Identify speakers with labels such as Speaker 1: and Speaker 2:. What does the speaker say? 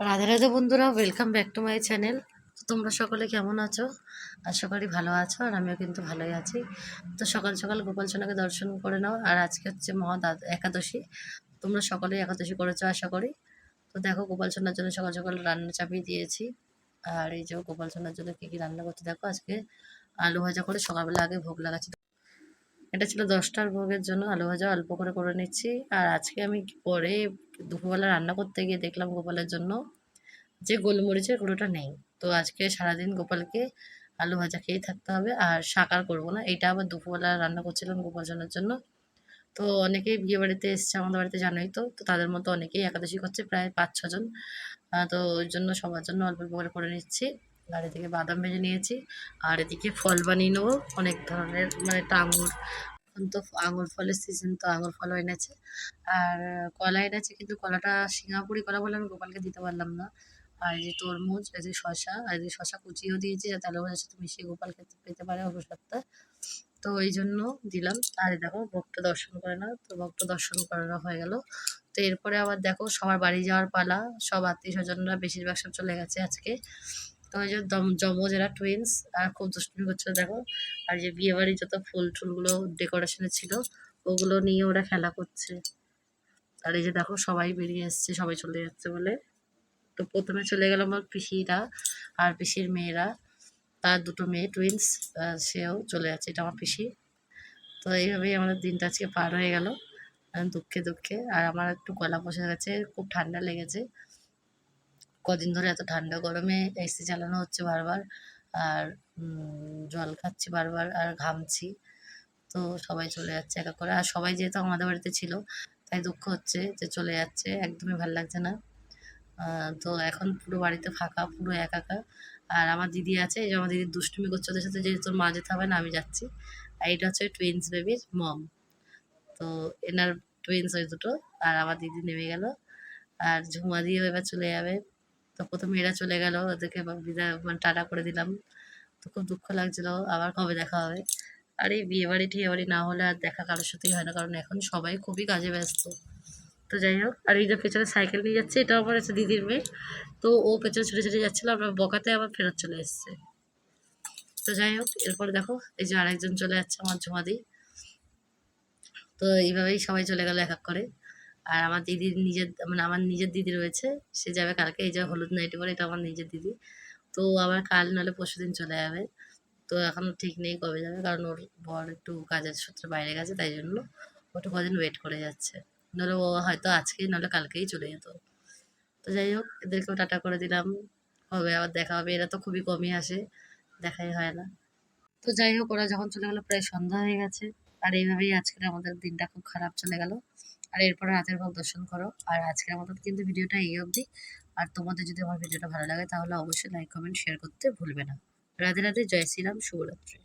Speaker 1: রাধে রাধে বন্ধুরা welcome back to my channel তো তোমরা সকলে কেমন আছো? আশা করি ভালো আছো আর আমিও কিন্তু ভালোই আছি। তো সকাল সকাল গোপাল সোনাকে দর্শন করে নাও। আর আজকে হচ্ছে মহা একাদশী। তোমরা সকলেই একাদশী করেছ, আশা করি। তো দেখো গোপাল সোনার জন্য সকাল সকাল রান্না চাপিয়ে দিয়েছি। আর এই যে গোপাল সোনার জন্য কী কী রান্না করতে দেখো, আজকে আলু ভাজা করে সকালবেলা আগে ভোগ লাগাচ্ছি। এটা ছিল দশটার ভোগের জন্য আলু ভাজা অল্প করে করে নিচ্ছি। আর আজকে আমি পরে দুপুরবেলা রান্না করতে গিয়ে দেখলাম গোপালের জন্য যে গোলমরিচের গুঁড়োটা নেই। তো আজকে সারাদিন গোপালকে আলু ভাজা খেয়েই থাকতে হবে। আর শাক করব না, এটা আবার দুপুরবেলা রান্না করছিলাম গোপালজনের জন্য। তো অনেকেই বিয়ে বাড়িতে এসছে আমাদের বাড়িতে, জানোই তো তো তাদের মতো অনেকেই একাদশী করছে, প্রায় পাঁচ ছজন। তো ওই জন্য সবার জন্য অল্প অল্প করে করে নিচ্ছি। আর এদিকে বাদাম ভেজে নিয়েছি। আর এদিকে ফল বানিয়ে নেব। অনেক ধরনের মানে একটা আঙুর, এখন তো আঙুর ফলের সিজন তো আঙুর ফলও এনেছে। আর কলা এনেছে, কিন্তু কলাটা সিঙ্গাপুরি কলা বলে আমি গোপালকে দিতে পারলাম না। আর এই যে তরমুজ, এই যে শশা আর এই যে শশা কুচিও দিয়েছি যাতে আলু ভাজার সাথে মিশিয়ে গোপাল খেতে পেতে পারে অবসরটা। তো এই জন্য দিলাম। আর দেখো, ভক্ত দর্শন করে না, তো ভক্ত দর্শন করানো হয়ে গেল। তো এরপরে আবার দেখো, সবার বাড়ি যাওয়ার পালা। সব আত্মীয় স্বজনরা বেশিরভাগ সব চলে গেছে আজকে। তো ওই যে যমজ এরা টুইন্স আর খুব দুষ্টুমি করছিল, দেখো। আর যে বিয়ে বাড়ির যত ফুল টুলগুলো ডেকোরেশনে ছিল, ওগুলো নিয়ে ওরা খেলা করছে। আর এই যে দেখো, সবাই বেরিয়ে এসছে সবাই চলে যাচ্ছে বলে। তো প্রথমে চলে গেল আমার পিসিরা আর পিসির মেয়েরা। তার দুটো মেয়ে টুইন্স সেও চলে যাচ্ছে, এটা আমার পিসি। তো এইভাবেই আমাদের দিনটা আজকে পার হয়ে গেল, দুঃখে দুঃখে। আর আমার একটু গলা বসে গেছে, খুব ঠান্ডা লেগেছে। কদিন ধরে এত ঠান্ডা গরমে এসি চালানো হচ্ছে বারবার, আর জল খাচ্ছি বারবার আর ঘামছি। তো সবাই চলে যাচ্ছে একা করে। আর সবাই যেহেতু আমাদের বাড়িতে ছিল, তাই দুঃখ হচ্ছে যে চলে যাচ্ছে। একদমই ভালো লাগছে না। তো এখন পুরো বাড়িতে ফাঁকা, পুরো একাকা। আর আমার দিদি আছে, এই যে আমার দিদি দুষ্টুমি করছে ওদের সাথে যে তোর মা যেতে হবে না, আমি যাচ্ছি। আর এটা হচ্ছে টুইন্স বেবির মম তো এনার টুইন্স ওই দুটো, আর আমার দিদি নেমে গেল। আর ঝুমা দিয়েও এবার চলে যাবে। তো প্রথমে এরা চলে গেল, ওদেরকে বিদায় মানে টাটা করে দিলাম। তো খুব দুঃখ লাগছিল, আবার কবে দেখা হবে? আর এই বিয়ে বাড়ি টিয়ে বাড়ি না হলে আর দেখা কারোর সাথেই হয় না, কারণ এখন সবাই খুবই কাজে ব্যস্ত। তো যাই হোক, আর এই যে পেছনে সাইকেল নিয়ে যাচ্ছে এটা আমার হচ্ছে দিদির মেয়ে। তো ও পেছনে ছুটে ছুটে যাচ্ছিল, আমরা বকাতে আবার ফেরত চলে এসছে। তো যাই হোক, এরপরে দেখো, এই যে আরেকজন চলে যাচ্ছে, আমার ঝুমাদি। তো এইভাবেই সবাই চলে গেল এক এক করে। আর আমার দিদির নিজের মানে আমার নিজের দিদি রয়েছে, সে যাবে কালকে, এই যে হলুদ নাইটি পরে, এটা আমার নিজের দিদি। তো আবার কাল নাহলে পরশু দিন চলে যাবে। তো এখন ঠিক নেই কবে যাবে, কারণ ওর বর একটু কাজের সূত্রে বাইরে গেছে, তাই জন্য ওটা কদিন ওয়েট করে যাচ্ছে। নাহলে ও হয়তো আজকেই, নাহলে কালকেই চলে যেত। তো যাই হোক, এদেরকেও টাটা করে দিলাম। হবে, আবার দেখা হবে, এরা তো খুবই কমই আসে, দেখাই হয় না। তো যাই হোক, ওরা যখন চলে গেলো, প্রায় সন্ধ্যা হয়ে গেছে। আর এইভাবেই আজকের আমাদের দিনটা খুব খারাপ চলে গেল। আর এরপরে রাতের ভাগ দর্শন করো। আর আজকের মতো কিন্তু ভিডিওটা এই অবধি। আর তোমাদের যদি আমার ভিডিওটা ভালো লাগে তাহলে অবশ্যই লাইক কমেন্ট শেয়ার করতে ভুলবে না। রাধে রাধে, জয় শ্রীরাম, শুভরাত্রি।